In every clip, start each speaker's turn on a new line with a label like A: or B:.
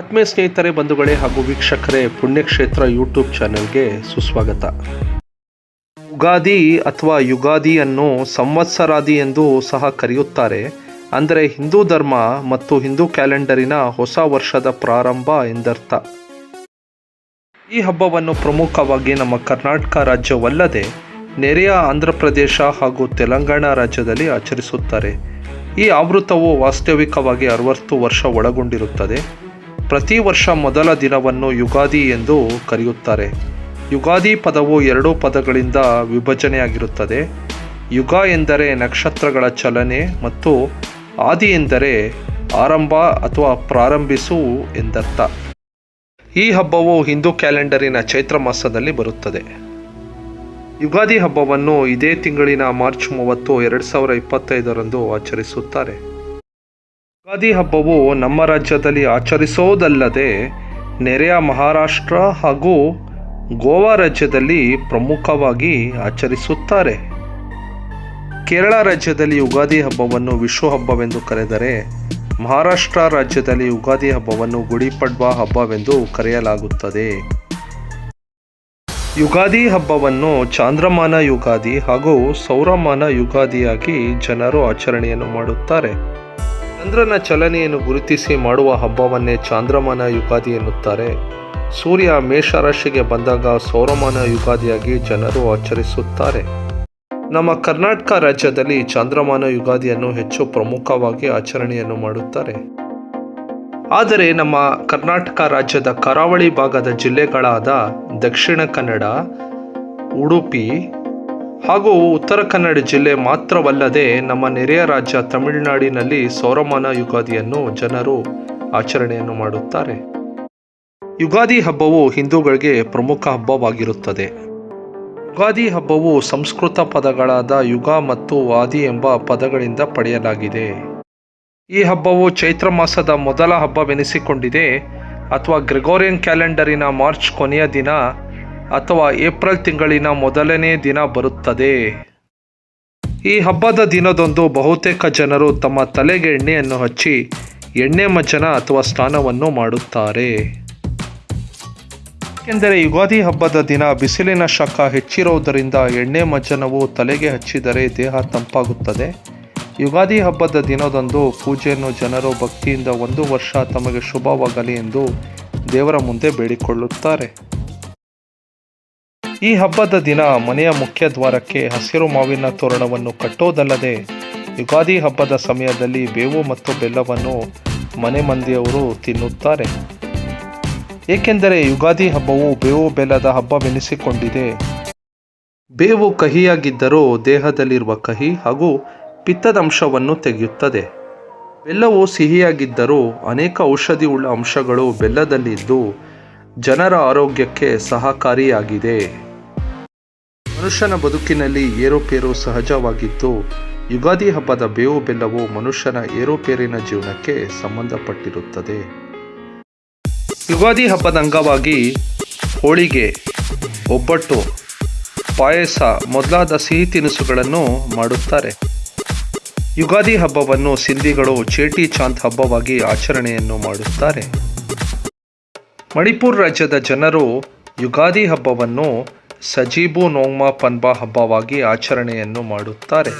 A: ಆತ್ಮೀಯ ಸ್ನೇಹಿತರೆ, ಬಂಧುಗಳೇ ಹಾಗೂ ವೀಕ್ಷಕರೇ, ಪುಣ್ಯಕ್ಷೇತ್ರ ಯೂಟ್ಯೂಬ್ ಚಾನೆಲ್ಗೆ ಸುಸ್ವಾಗತ. ಉಗಾದಿ ಅಥವಾ ಯುಗಾದಿಯನ್ನು ಸಂವತ್ಸರಾದಿ ಎಂದು ಸಹ ಕರೆಯುತ್ತಾರೆ. ಅಂದರೆ ಹಿಂದೂ ಧರ್ಮ ಮತ್ತು ಹಿಂದೂ ಕ್ಯಾಲೆಂಡರಿನ ಹೊಸ ವರ್ಷದ ಪ್ರಾರಂಭ ಎಂದರ್ಥ. ಈ ಹಬ್ಬವನ್ನು ಪ್ರಮುಖವಾಗಿ ನಮ್ಮ ಕರ್ನಾಟಕ ರಾಜ್ಯವಲ್ಲದೆ ನೆರೆಯ ಆಂಧ್ರ ಪ್ರದೇಶ ಹಾಗೂ ತೆಲಂಗಾಣ ರಾಜ್ಯದಲ್ಲಿ ಆಚರಿಸುತ್ತಾರೆ. ಈ ಆವೃತ್ತವು ವಾಸ್ತವಿಕವಾಗಿ ಅರವತ್ತು ವರ್ಷ ಒಳಗೊಂಡಿರುತ್ತದೆ. ಪ್ರತಿ ವರ್ಷ ಮೊದಲ ದಿನವನ್ನು ಯುಗಾದಿ ಎಂದು ಕರೆಯುತ್ತಾರೆ. ಯುಗಾದಿ ಪದವು ಎರಡು ಪದಗಳಿಂದ ವಿಭಜನೆಯಾಗಿರುತ್ತದೆ. ಯುಗ ಎಂದರೆ ನಕ್ಷತ್ರಗಳ ಚಲನೆ ಮತ್ತು ಆದಿ ಎಂದರೆ ಆರಂಭ ಅಥವಾ ಪ್ರಾರಂಭಿಸು ಎಂದರ್ಥ. ಈ ಹಬ್ಬವು ಹಿಂದೂ ಕ್ಯಾಲೆಂಡರಿನ ಚೈತ್ರ ಮಾಸದಲ್ಲಿ ಬರುತ್ತದೆ. ಯುಗಾದಿ ಹಬ್ಬವನ್ನು ಇದೇ ತಿಂಗಳಿನ ಮಾರ್ಚ್ ಮೂವತ್ತು, ಎರಡು ಸಾವಿರ ಇಪ್ಪತ್ತೈದರಂದು ಆಚರಿಸುತ್ತಾರೆ. ಯುಗಾದಿ ಹಬ್ಬವು ನಮ್ಮ ರಾಜ್ಯದಲ್ಲಿ ಆಚರಿಸೋದಲ್ಲದೆ ನೆರೆಯ ಮಹಾರಾಷ್ಟ್ರ ಹಾಗೂ ಗೋವಾ ರಾಜ್ಯದಲ್ಲಿ ಪ್ರಮುಖವಾಗಿ ಆಚರಿಸುತ್ತಾರೆ. ಕೇರಳ ರಾಜ್ಯದಲ್ಲಿ ಯುಗಾದಿ ಹಬ್ಬವನ್ನು ವಿಶ್ವ ಹಬ್ಬವೆಂದು ಕರೆದರೆ ಮಹಾರಾಷ್ಟ್ರ ರಾಜ್ಯದಲ್ಲಿ ಯುಗಾದಿ ಹಬ್ಬವನ್ನು ಗುಡಿಪಡ್ವಾ ಹಬ್ಬವೆಂದು ಕರೆಯಲಾಗುತ್ತದೆ. ಯುಗಾದಿ ಹಬ್ಬವನ್ನು ಚಾಂದ್ರಮಾನ ಯುಗಾದಿ ಹಾಗೂ ಸೌರಮಾನ ಯುಗಾದಿಯಾಗಿ ಜನರು ಆಚರಣೆಯನ್ನು ಮಾಡುತ್ತಾರೆ. ಚಂದ್ರನ ಚಲನೆಯನ್ನು ಗುರುತಿಸಿ ಮಾಡುವ ಹಬ್ಬವನ್ನೇ ಚಾಂದ್ರಮಾನ ಯುಗಾದಿ ಎನ್ನುತ್ತಾರೆ. ಸೂರ್ಯ ಮೇಷರಾಶಿಗೆ ಬಂದಾಗ ಸೌರಮಾನ ಯುಗಾದಿಯಾಗಿ ಜನರು ಆಚರಿಸುತ್ತಾರೆ. ನಮ್ಮ ಕರ್ನಾಟಕ ರಾಜ್ಯದಲ್ಲಿ ಚಾಂದ್ರಮಾನ ಯುಗಾದಿಯನ್ನು ಹೆಚ್ಚು ಪ್ರಮುಖವಾಗಿ ಆಚರಣೆಯನ್ನು ಮಾಡುತ್ತಾರೆ. ಆದರೆ ನಮ್ಮ ಕರ್ನಾಟಕ ರಾಜ್ಯದ ಕರಾವಳಿ ಭಾಗದ ಜಿಲ್ಲೆಗಳಾದ ದಕ್ಷಿಣ ಕನ್ನಡ, ಉಡುಪಿ ಹಾಗೂ ಉತ್ತರ ಕನ್ನಡ ಜಿಲ್ಲೆ ಮಾತ್ರವಲ್ಲದೆ ನಮ್ಮ ನೆರೆಯ ರಾಜ್ಯ ತಮಿಳುನಾಡಿನಲ್ಲಿ ಸೌರಮಾನ ಯುಗಾದಿಯನ್ನು ಜನರು ಆಚರಣೆಯನ್ನು ಮಾಡುತ್ತಾರೆ. ಯುಗಾದಿ ಹಬ್ಬವು ಹಿಂದೂಗಳಿಗೆ ಪ್ರಮುಖ ಹಬ್ಬವಾಗಿರುತ್ತದೆ. ಯುಗಾದಿ ಹಬ್ಬವು ಸಂಸ್ಕೃತ ಪದಗಳಾದ ಯುಗ ಮತ್ತು ವಾದಿ ಎಂಬ ಪದಗಳಿಂದ ಪಡೆಯಲಾಗಿದೆ. ಈ ಹಬ್ಬವು ಚೈತ್ರ ಮಾಸದ ಮೊದಲ ಹಬ್ಬವೆನಿಸಿಕೊಂಡಿದೆ. ಅಥವಾ ಗ್ರೆಗೋರಿಯನ್ ಕ್ಯಾಲೆಂಡರಿನ ಮಾರ್ಚ್ ಕೊನೆಯ ದಿನ ಅಥವಾ ಏಪ್ರಿಲ್ ತಿಂಗಳಿನ ಮೊದಲನೇ ದಿನ ಬರುತ್ತದೆ. ಈ ಹಬ್ಬದ ದಿನದಂದು ಬಹುತೇಕ ಜನರು ತಮ್ಮ ತಲೆಗೆ ಎಣ್ಣೆಯನ್ನು ಹಚ್ಚಿ ಎಣ್ಣೆ ಮಜ್ಜನ ಅಥವಾ ಸ್ನಾನವನ್ನು ಮಾಡುತ್ತಾರೆ. ಏಕೆಂದರೆ ಯುಗಾದಿ ಹಬ್ಬದ ದಿನ ಬಿಸಿಲಿನ ಶಾಖ ಹೆಚ್ಚಿರುವುದರಿಂದ ಎಣ್ಣೆ ಮಜ್ಜನವು ತಲೆಗೆ ಹಚ್ಚಿದರೆ ದೇಹ ತಂಪಾಗುತ್ತದೆ. ಯುಗಾದಿ ಹಬ್ಬದ ದಿನದಂದು ಪೂಜೆಯನ್ನು ಜನರು ಭಕ್ತಿಯಿಂದ ಒಂದು ವರ್ಷ ತಮಗೆ ಶುಭವಾಗಲಿ ಎಂದು ದೇವರ ಮುಂದೆ ಬೇಡಿಕೊಳ್ಳುತ್ತಾರೆ. ಈ ಹಬ್ಬದ ದಿನ ಮನೆಯ ಮುಖ್ಯ ದ್ವಾರಕ್ಕೆ ಹಸಿರು ಮಾವಿನ ತೋರಣವನ್ನು ಕಟ್ಟೋದಲ್ಲದೆ ಯುಗಾದಿ ಹಬ್ಬದ ಸಮಯದಲ್ಲಿ ಬೇವು ಮತ್ತು ಬೆಲ್ಲವನ್ನು ಮನೆ ಮಂದಿಯವರು ತಿನ್ನುತ್ತಾರೆ. ಏಕೆಂದರೆ ಯುಗಾದಿ ಹಬ್ಬವು ಬೇವು ಬೆಲ್ಲದ ಹಬ್ಬವೆನಿಸಿಕೊಂಡಿದೆ. ಬೇವು ಕಹಿಯಾಗಿದ್ದರೂ ದೇಹದಲ್ಲಿರುವ ಕಹಿ ಹಾಗೂ ಪಿತ್ತದ ಅಂಶವನ್ನು ತೆಗೆಯುತ್ತದೆ. ಬೆಲ್ಲವು ಸಿಹಿಯಾಗಿದ್ದರೂ ಅನೇಕ ಔಷಧಿ ಅಂಶಗಳು ಬೆಲ್ಲದಲ್ಲಿದ್ದು ಜನರ ಆರೋಗ್ಯಕ್ಕೆ ಸಹಕಾರಿಯಾಗಿದೆ. ಮನುಷ್ಯನ ಬದುಕಿನಲ್ಲಿ ಏರೋಪೇರು ಸಹಜವಾಗಿದ್ದು, ಯುಗಾದಿ ಹಬ್ಬದ ಬೇವು ಬೆಲ್ಲವು ಮನುಷ್ಯನ ಏರೋಪೇರಿನ ಜೀವನಕ್ಕೆ ಸಂಬಂಧಪಟ್ಟಿರುತ್ತದೆ. ಯುಗಾದಿ ಹಬ್ಬದ ಅಂಗವಾಗಿ ಹೋಳಿಗೆ, ಒಬ್ಬಟ್ಟು, ಪಾಯಸ ಮೊದಲಾದ ಸಿಹಿ ತಿನಿಸುಗಳನ್ನು ಮಾಡುತ್ತಾರೆ. ಯುಗಾದಿ ಹಬ್ಬವನ್ನು ಸಿಂಧಿಗಳು ಚೇಟಿ ಚಾಂದ್ ಹಬ್ಬವಾಗಿ ಆಚರಣೆಯನ್ನು ಮಾಡುತ್ತಾರೆ. ಮಣಿಪುರ್ ರಾಜ್ಯದ ಜನರು ಯುಗಾದಿ ಹಬ್ಬವನ್ನು ಸಜೀಬು ನೋಂಗ್ಮಾ ಪನ್ಬಾ ಹಬ್ಬವಾಗಿ ಆಚರಣೆಯನ್ನು ಮಾಡುತ್ತಾರೆ.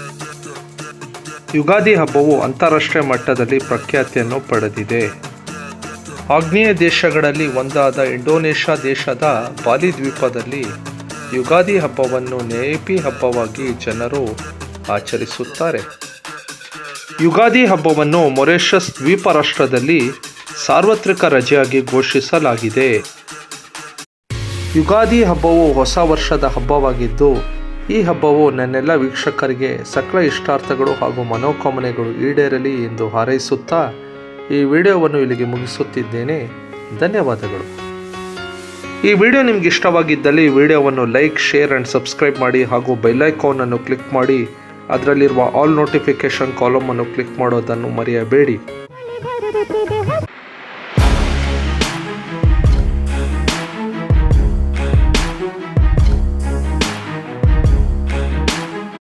A: ಯುಗಾದಿ ಹಬ್ಬವು ಅಂತಾರಾಷ್ಟ್ರೀಯ ಮಟ್ಟದಲ್ಲಿ ಪ್ರಖ್ಯಾತಿಯನ್ನು ಪಡೆದಿದೆ. ಆಗ್ನೇಯ ದೇಶಗಳಲ್ಲಿ ಒಂದಾದ ಇಂಡೋನೇಷ್ಯಾ ದೇಶದ ಬಾಲಿ ದ್ವೀಪದಲ್ಲಿ ಯುಗಾದಿ ಹಬ್ಬವನ್ನು ನೇಪಿ ಹಬ್ಬವಾಗಿ ಜನರು ಆಚರಿಸುತ್ತಾರೆ. ಯುಗಾದಿ ಹಬ್ಬವನ್ನು ಮೊರೇಷಸ್ ದ್ವೀಪ ರಾಷ್ಟ್ರದಲ್ಲಿ ಸಾರ್ವತ್ರಿಕ ರಜೆಯಾಗಿ ಘೋಷಿಸಲಾಗಿದೆ. ಯುಗಾದಿ ಹಬ್ಬವು ಹೊಸ ವರ್ಷದ ಹಬ್ಬವಾಗಿದ್ದು, ಈ ಹಬ್ಬವು ನನ್ನೆಲ್ಲ ವೀಕ್ಷಕರಿಗೆ ಸಕಲ ಇಷ್ಟಾರ್ಥಗಳು ಹಾಗೂ ಮನೋಕಾಮನೆಗಳು ಈಡೇರಲಿ ಎಂದು ಹಾರೈಸುತ್ತಾ ಈ ವಿಡಿಯೋವನ್ನು ಇಲ್ಲಿಗೆ ಮುಗಿಸುತ್ತಿದ್ದೇನೆ. ಧನ್ಯವಾದಗಳು. ಈ ವಿಡಿಯೋ ನಿಮ್ಗೆ ಇಷ್ಟವಾಗಿದ್ದಲ್ಲಿ ವಿಡಿಯೋವನ್ನು ಲೈಕ್, ಶೇರ್ ಆ್ಯಂಡ್ ಸಬ್ಸ್ಕ್ರೈಬ್ ಮಾಡಿ ಹಾಗೂ ಬೆಲ್ಲೈಕಾನನ್ನು ಕ್ಲಿಕ್ ಮಾಡಿ, ಅದರಲ್ಲಿರುವ ಆಲ್ ನೋಟಿಫಿಕೇಷನ್ ಕಾಲಮನ್ನು ಕ್ಲಿಕ್ ಮಾಡೋದನ್ನು ಮರೆಯಬೇಡಿ.